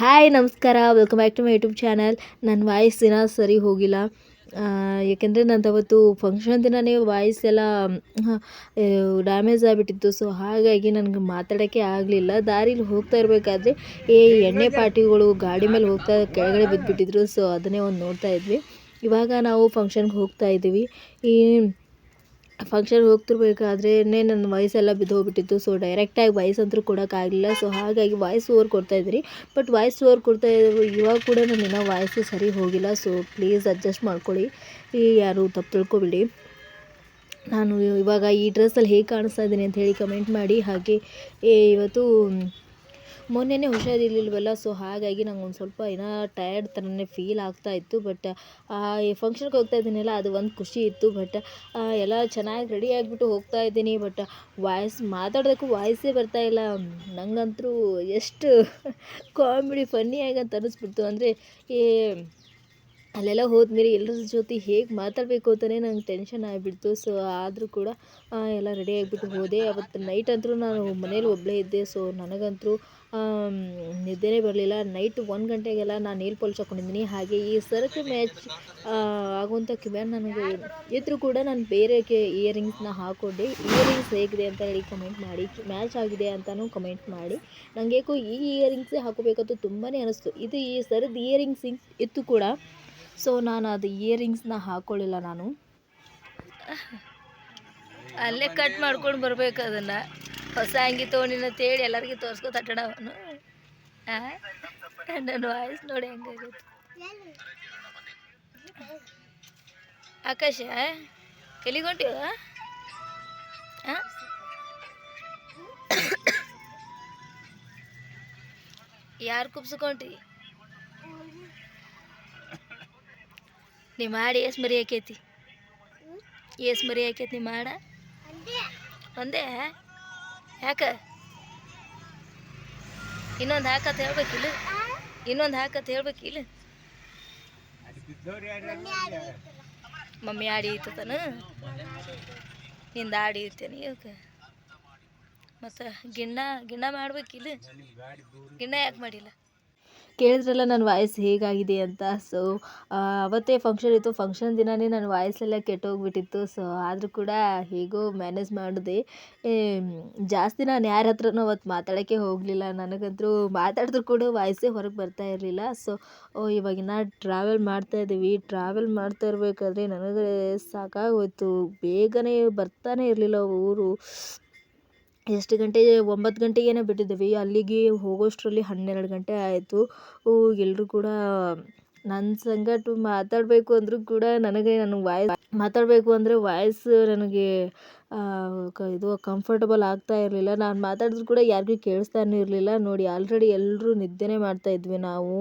Hi, ನಮಸ್ಕಾರ. Welcome back to my YouTube channel ನನ್ನ voice ದಿನ ಸರಿ ಹೋಗಿಲ್ಲ. ಯಾಕೆಂದರೆ ನಂದು ಅವತ್ತು ಫಂಕ್ಷನ್ ದಿನವೇ ವಾಯ್ಸ್ ಎಲ್ಲ ಡ್ಯಾಮೇಜ್ ಆಗಿಬಿಟ್ಟಿತ್ತು. ಸೊ ಹಾಗಾಗಿ ನನಗೆ ಮಾತಾಡೋಕ್ಕೆ ಆಗಲಿಲ್ಲ. ದಾರಿಲಿ ಹೋಗ್ತಾ ಇರಬೇಕಾದ್ರೆ ಏ ಎಣ್ಣೆ ಪಾರ್ಟಿಗಳು ಗಾಡಿ ಮೇಲೆ ಹೋಗ್ತಾ ಕೆಳಗಡೆ ಬಿದ್ದುಬಿಟ್ಟಿದ್ರು ಸೊ ಅದನ್ನೇ ಒಂದು ನೋಡ್ತಾ ಇದ್ವಿ. ಇವಾಗ ನಾವು ಫಂಕ್ಷನ್ಗೆ ಹೋಗ್ತಾ ಇದ್ದೀವಿ. ಈ ಫಂಕ್ಷನ್ಗೆ ಹೋಗ್ತಿರ್ಬೇಕಾದ್ರೇ ನನ್ನ ವಾಯ್ಸೆಲ್ಲ ಬಿದ್ದೋಗ್ಬಿಟ್ಟಿತ್ತು. ಸೊ ಡೈರೆಕ್ಟಾಗಿ ವಾಯ್ಸ್ ಅಂತೂ ಕೊಡೋಕ್ಕಾಗಲಿಲ್ಲ. ಸೊ ಹಾಗಾಗಿ ವಾಯ್ಸ್ ಓವರ್ ಕೊಡ್ತಾಯಿದ್ರಿ ಬಟ್ ವಾಯ್ಸ್ ಓವರ್ ಕೊಡ್ತಾ ಇವಾಗ ಕೂಡ ನಾನು ಇನ್ನೂ ವಾಯ್ಸು ಸರಿ ಹೋಗಿಲ್ಲ. ಸೊ ಪ್ಲೀಸ್ ಅಡ್ಜಸ್ಟ್ ಮಾಡ್ಕೊಳ್ಳಿ. ಯಾರು ತಪ್ಪು ತಿಳ್ಕೊಬೇಡಿ. ನಾನು ಇವಾಗ ಈ ಡ್ರೆಸ್ಸಲ್ಲಿ ಹೇಗೆ ಕಾಣಿಸ್ತಾ ಇದ್ದೀನಿ ಅಂತ ಹೇಳಿ ಕಮೆಂಟ್ ಮಾಡಿ. ಹಾಗೆ ಇವತ್ತು ಮೊನ್ನೆನೇ ಹುಷಾರಿರ್ಲಿಲ್ವಲ್ಲ ಸೊ ಹಾಗಾಗಿ ನಂಗೆ ಒಂದು ಸ್ವಲ್ಪ ಏನೋ ಟಯರ್ಡ್ ಥರನೇ ಫೀಲ್ ಆಗ್ತಾ ಇತ್ತು ಬಟ್ ಈ ಫಂಕ್ಷನ್ಗೆ ಹೋಗ್ತಾ ಇದ್ದೀನಲ್ಲ, ಅದು ಒಂದು ಖುಷಿ ಇತ್ತು ಬಟ್ ಎಲ್ಲ ಚೆನ್ನಾಗಿ ರೆಡಿ ಆಗಿಬಿಟ್ಟು ಹೋಗ್ತಾ ಇದ್ದೀನಿ ಬಟ್ ವಾಯ್ಸ್ ಮಾತಾಡೋದಕ್ಕೂ ವಾಯ್ಸೇ ಬರ್ತಾ ಇಲ್ಲ. ನನಗಂತೂ ಎಷ್ಟು ಕಾಮಿಡಿ ಫನ್ನಿಯಾಗಿ ಅಂತ ಅನ್ನಿಸ್ಬಿಡ್ತು. ಅಂದರೆ ಈ ಅಲ್ಲೆಲ್ಲ ಹೋದ್ಮೇಲೆ ಎಲ್ಲರ ಜೊತೆ ಹೇಗೆ ಮಾತಾಡಬೇಕು ಅಂತಲೇ ನಂಗೆ ಟೆನ್ಷನ್ ಆಗಿಬಿಡ್ತು. ಸೊ ಆದರೂ ಕೂಡ ಎಲ್ಲ ರೆಡಿ ಆಗಿಬಿಟ್ಟು ಹೋದೆ. ಅವತ್ತು ನೈಟ್ ಅಂತರೂ ನಾನು ಮನೇಲಿ ಒಬ್ಬಳೇ ಇದ್ದೆ ಸೊ ನನಗಂತೂ ನಿದ್ದೆನೇ ಬರಲಿಲ್ಲ. ನೈಟ್ ಒಂದು ಗಂಟೆಗೆಲ್ಲ ನಾನು ನೇಲ್ ಪಾಲಿಶ್ ಹಾಕ್ಕೊಂಡಿದ್ದೀನಿ ಹಾಗೆ ಈ ಸರಕು ಮ್ಯಾಚ್ ಆಗುವಂಥ ಕಿವ್ಯಾನ್ ನನಗೆ ಇದ್ದರೂ ಕೂಡ ನಾನು ಬೇರೆ ಇಯರಿಂಗ್ಸ್ನ ಹಾಕ್ಕೊಂಡೆ ಇಯರಿಂಗ್ಸ್ ಹೇಗಿದೆ ಅಂತ ಹೇಳಿ ಕಮೆಂಟ್ ಮಾಡಿ. ಮ್ಯಾಚ್ ಆಗಿದೆ ಅಂತಲೂ ಕಮೆಂಟ್ ಮಾಡಿ. ನನಗೆ ಈ ಇಯರಿಂಗ್ಸೇ ಹಾಕೋಬೇಕಂತ ತುಂಬಾ ಅನಿಸ್ತು. ಇದು ಈ ಸರದ ಇಯರಿಂಗ್ಸ್ ಇತ್ತು ಕೂಡ. ಸೊ ನಾನು ಅದು ಇಯರಿಂಗ್ಸ್ನ ಹಾಕ್ಕೊಳ್ಳಿಲ್ಲ ನಾನು. ಅಲ್ಲೇ ಕಟ್ ಮಾಡ್ಕೊಂಡು ಬರಬೇಕು ಅದನ್ನು. ಹೊಸ ಅಂಗಿ ತೊಗೊಂಡಿನ ತೇಳಿ ಎಲ್ಲರಿಗೂ ತೋರಿಸ್ಕೊ ತಟ್ಟಣ ಅವನು. ನನ್ನ ವಾಯ್ಸ್ ನೋಡಿ ಹೆಂಗಾಗುತ್ತೆ ಆಕಾಶ ಎಲ್ಲಿಗೊಂಟಿವ ಯಾರು ಕುಬ್ಸ್ಕೊಂಡ್ರಿ ನೀ ಮಾಡಿ ಏಸ್ ಮರಿ ಹಾಕೈತಿ ಏಸ್ ಮರಿ ಹಾಕೈತಿ ನೀ ಮಾಡ. ಒಂದೇ? ಯಾಕೆ ಇನ್ನೊಂದು ಹಾಕತ್ ಹೇಳ್ಬೇಕಿಲ್ಲ. ಇನ್ನೊಂದು ಹಾಕತ್ ಹೇಳ್ಬೇಕಿಲ್ಲ. ಮಮ್ಮಿ ಆಡಿ ಇತ್ತತನ? ನಿಂದ ಆಡಿ ಇರ್ತೇನೆ ಇವಕ್ಕೆ ಮತ್ತು ಗಿಣ್ಣ ಗಿಣ್ಣ ಮಾಡ್ಬೇಕಿಲ್ಲ. ಗಿಣ್ಣ ಯಾಕೆ ಮಾಡಿಲ್ಲ? ಕೇಳಿದ್ರಲ್ಲ ನನ್ನ ವಾಯ್ಸ್ ಹೇಗಾಗಿದೆ ಅಂತ. ಸೊ ಅವತ್ತೇ ಫಂಕ್ಷನ್ ಇತ್ತು. ಫಂಕ್ಷನ್ ದಿನವೇ ನನ್ನ ವಾಯ್ಸೆಲ್ಲ ಕೆಟ್ಟೋಗ್ಬಿಟ್ಟಿತ್ತು. ಸೊ ಆದರೂ ಕೂಡ ಹೇಗೋ ಮ್ಯಾನೇಜ್ ಮಾಡಿದೆ. ಜಾಸ್ತಿ ನಾನು ಯಾರ ಹತ್ರನೂ ಅವತ್ತು ಮಾತಾಡೋಕ್ಕೆ ಹೋಗಲಿಲ್ಲ. ನನಗಂತೂ ಮಾತಾಡಿದ್ರು ಕೂಡ ವಾಯ್ಸೇ ಹೊರಗೆ ಬರ್ತಾ ಇರಲಿಲ್ಲ. ಸೊ ಇವಾಗಿನ ಟ್ರಾವೆಲ್ ಮಾಡ್ತಾ ಇದ್ದೀವಿ. ಟ್ರಾವೆಲ್ ಮಾಡ್ತಾ ಇರಬೇಕಾದ್ರೆ ನನಗೆ ಸಾಕಾಗೋಯ್ತು. ಬೇಗನೆ ಬರ್ತಾನೆ ಇರಲಿಲ್ಲ ಊರು. ಎಷ್ಟು ಗಂಟೆಗೆ ಒಂಬತ್ತು ಗಂಟೆಗೇನೋ ಬಿಟ್ಟಿದ್ದೀವಿ ಅಲ್ಲಿಗೆ ಹೋಗೋಷ್ಟರಲ್ಲಿ ಹನ್ನೆರಡು ಗಂಟೆ ಆಯಿತು. ಎಲ್ಲರೂ ಕೂಡ ನನ್ನ ಸಂಗಟ ಮಾತಾಡಬೇಕು ಅಂದರೂ ಕೂಡ ನನಗೆ ನನ್ನ ವಾಯ್ಸ್ ಮಾತಾಡಬೇಕು ಅಂದರೆ ವಾಯ್ಸ್ ನನಗೆ ಇದು ಕಂಫರ್ಟಬಲ್ ಆಗ್ತಾ ಇರಲಿಲ್ಲ. ನಾನು ಮಾತಾಡಿದ್ರು ಕೂಡ ಯಾರಿಗೂ ಕೇಳಿಸ್ತಾನೂ ಇರಲಿಲ್ಲ. ನೋಡಿ ಆಲ್ರೆಡಿ ಎಲ್ಲರೂ ನಿದ್ದೆನೇ ಮಾಡ್ತಾ ಇದ್ವಿ ನಾವು.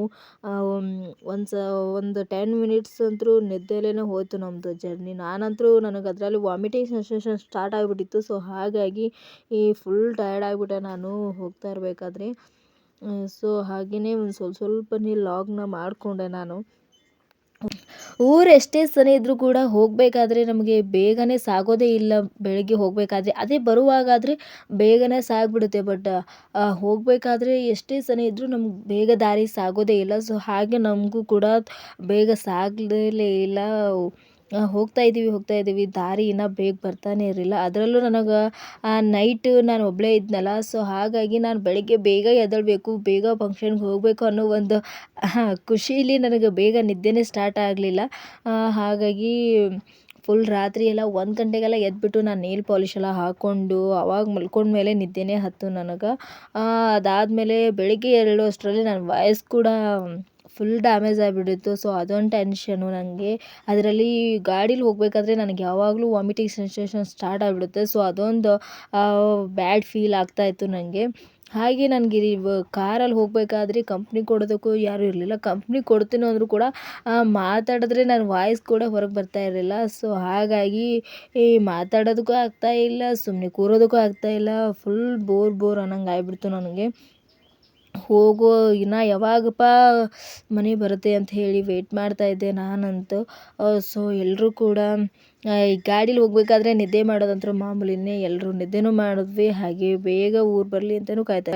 ಒಂದು ಸ ಒಂದು ಟೆನ್ ಮಿನಿಟ್ಸ್ ಅಂತೂ ನಿದ್ದೆಲೇ ಹೋಯಿತು ನಮ್ಮದು ಜರ್ನಿ ನಾನಂತೂ ನನಗೆ ಅದರಲ್ಲಿ ವಾಮಿಟಿಂಗ್ ಸೆನ್ಸೇಷನ್ ಸ್ಟಾರ್ಟ್ ಆಗಿಬಿಟ್ಟಿತ್ತು. ಸೊ ಹಾಗಾಗಿ ಈ ಫುಲ್ ಟಯರ್ಡ್ ಆಗಿಬಿಟ್ಟೆ ನಾನು ಹೋಗ್ತಾ ಇರಬೇಕಾದ್ರೆ. ಸೊ ಹಾಗೆಯೇ ಒಂದು ಸ್ವಲ್ಪ ಸ್ವಲ್ಪನೇ ಲಾಗ್ನ ಮಾಡಿಕೊಂಡೆ ನಾನು. ಊರು ಎಷ್ಟೇ ಸರಿ ಇದ್ದರೂ ಕೂಡ ಹೋಗಬೇಕಾದ್ರೆ ನಮಗೆ ಬೇಗನೆ ಸಾಗೋದೇ ಇಲ್ಲ ಬೆಳಗ್ಗೆ ಹೋಗಬೇಕಾದ್ರೆ. ಅದೇ ಬರುವಾಗಾದರೆ ಬೇಗನೆ ಸಾಗಿಬಿಡುತ್ತೆ ಬಟ್ ಹೋಗಬೇಕಾದ್ರೆ ಎಷ್ಟೇ ಸರಿ ಇದ್ದರೂ ನಮ್ಗೆ ಬೇಗ ದಾರಿ ಸಾಗೋದೇ ಇಲ್ಲ. ಸೊ ಹಾಗೆ ನಮಗೂ ಕೂಡ ಬೇಗ ಸಾಗಲೇ ಇಲ್ಲ. ಹೋಗ್ತಾ ಇದ್ದೀವಿ ಹೋಗ್ತಾ ಇದ್ದೀವಿ ದಾರಿ ಇನ್ನೂ ಬೇಗ ಬರ್ತಾನೆ ಇರಲಿಲ್ಲ. ಅದರಲ್ಲೂ ನನಗೆ ನೈಟ್ ನಾನು ಒಬ್ಬಳೇ ಇದ್ನಲ್ಲ ಸೊ ಹಾಗಾಗಿ ನಾನು ಬೆಳಗ್ಗೆ ಬೇಗ ಎದ್ದೇಳಬೇಕು, ಬೇಗ ಫಂಕ್ಷನ್ಗೆ ಹೋಗಬೇಕು ಅನ್ನೋ ಒಂದು ಖುಷೀಲಿ ನನಗೆ ಬೇಗ ನಿದ್ದೆನೇ ಸ್ಟಾರ್ಟ್ ಆಗಲಿಲ್ಲ. ಹಾಗಾಗಿ ಫುಲ್ ರಾತ್ರಿ ಎಲ್ಲ ಒಂದು ಗಂಟೆಗೆಲ್ಲ ಎದ್ದುಬಿಟ್ಟು ನಾನು ನೀಲ್ ಪಾಲಿಷ್ ಎಲ್ಲ ಹಾಕ್ಕೊಂಡು ಅವಾಗ ಮಲ್ಕೊಂಡ್ಮೇಲೆ ನಿದ್ದೆನೇ ಹತ್ತು ನನಗೆ. ಅದಾದಮೇಲೆ ಬೆಳಿಗ್ಗೆ ಏಳುವಷ್ಟರಲ್ಲಿ ನನ್ನ ವಾಯ್ಸ್ ಕೂಡ ಫುಲ್ ಡ್ಯಾಮೇಜ್ ಆಗಿಬಿಟ್ಟಿತ್ತು ಸೊ ಅದೊಂದು ಟೆನ್ಷನು ನನಗೆ ಅದರಲ್ಲಿ ಗಾಡೀಲಿ ಹೋಗಬೇಕಾದ್ರೆ ನನಗೆ ಯಾವಾಗಲೂ ವಾಮಿಟಿಂಗ್ ಸೆನ್ಸೇಷನ್ ಸ್ಟಾರ್ಟ್ ಆಗಿಬಿಡುತ್ತೆ. ಸೊ ಅದೊಂದು ಬ್ಯಾಡ್ ಫೀಲ್ ಆಗ್ತಾಯಿತ್ತು ನನಗೆ ಹಾಗೆ ನನಗೆ ಕಾರಲ್ಲಿ ಹೋಗಬೇಕಾದ್ರೆ ಕಂಪ್ನಿ ಕೊಡೋದಕ್ಕೂ ಯಾರೂ ಇರಲಿಲ್ಲ. ಕಂಪ್ನಿ ಕೊಡ್ತೀನಿ ಅಂದರೂ ಕೂಡ ಮಾತಾಡಿದ್ರೆ ನನ್ನ ವಾಯ್ಸ್ ಕೂಡ ಹೊರಗೆ ಬರ್ತಾ ಇರಲಿಲ್ಲ. ಸೊ ಹಾಗಾಗಿ ಈ ಮಾತಾಡೋದಕ್ಕೂ ಆಗ್ತಾ ಇಲ್ಲ ಸುಮ್ಮನೆ ಕೂರೋದಕ್ಕೂ ಆಗ್ತಾ ಇಲ್ಲ. ಫುಲ್ ಬೋರ್ ಬೋರ್ ಅನ್ನಂಗೆ ಆಗ್ಬಿಡ್ತು ನನಗೆ. ಹೋಗೋ ಇನ್ನ ಯಾವಾಗಪ್ಪ ಮನೆ ಬರುತ್ತೆ ಅಂತ ಹೇಳಿ ವೇಟ್ ಮಾಡ್ತಾ ಇದ್ದೆ ನಾನಂತೂ. ಸೊ ಎಲ್ಲರೂ ಕೂಡ ಈ ಗಾಡೀಲಿ ಹೋಗಬೇಕಾದ್ರೆ ನಿದ್ದೆ ಮಾಡೋದಂತೂ ಮಾಮೂಲಿನೇ ಎಲ್ಲರೂ ನಿದ್ದೆನೂ ಮಾಡಿದ್ವಿ, ಹಾಗೆ ಬೇಗ ಊರು ಬರಲಿ ಅಂತಲೂ ಕಾಯ್ತಾ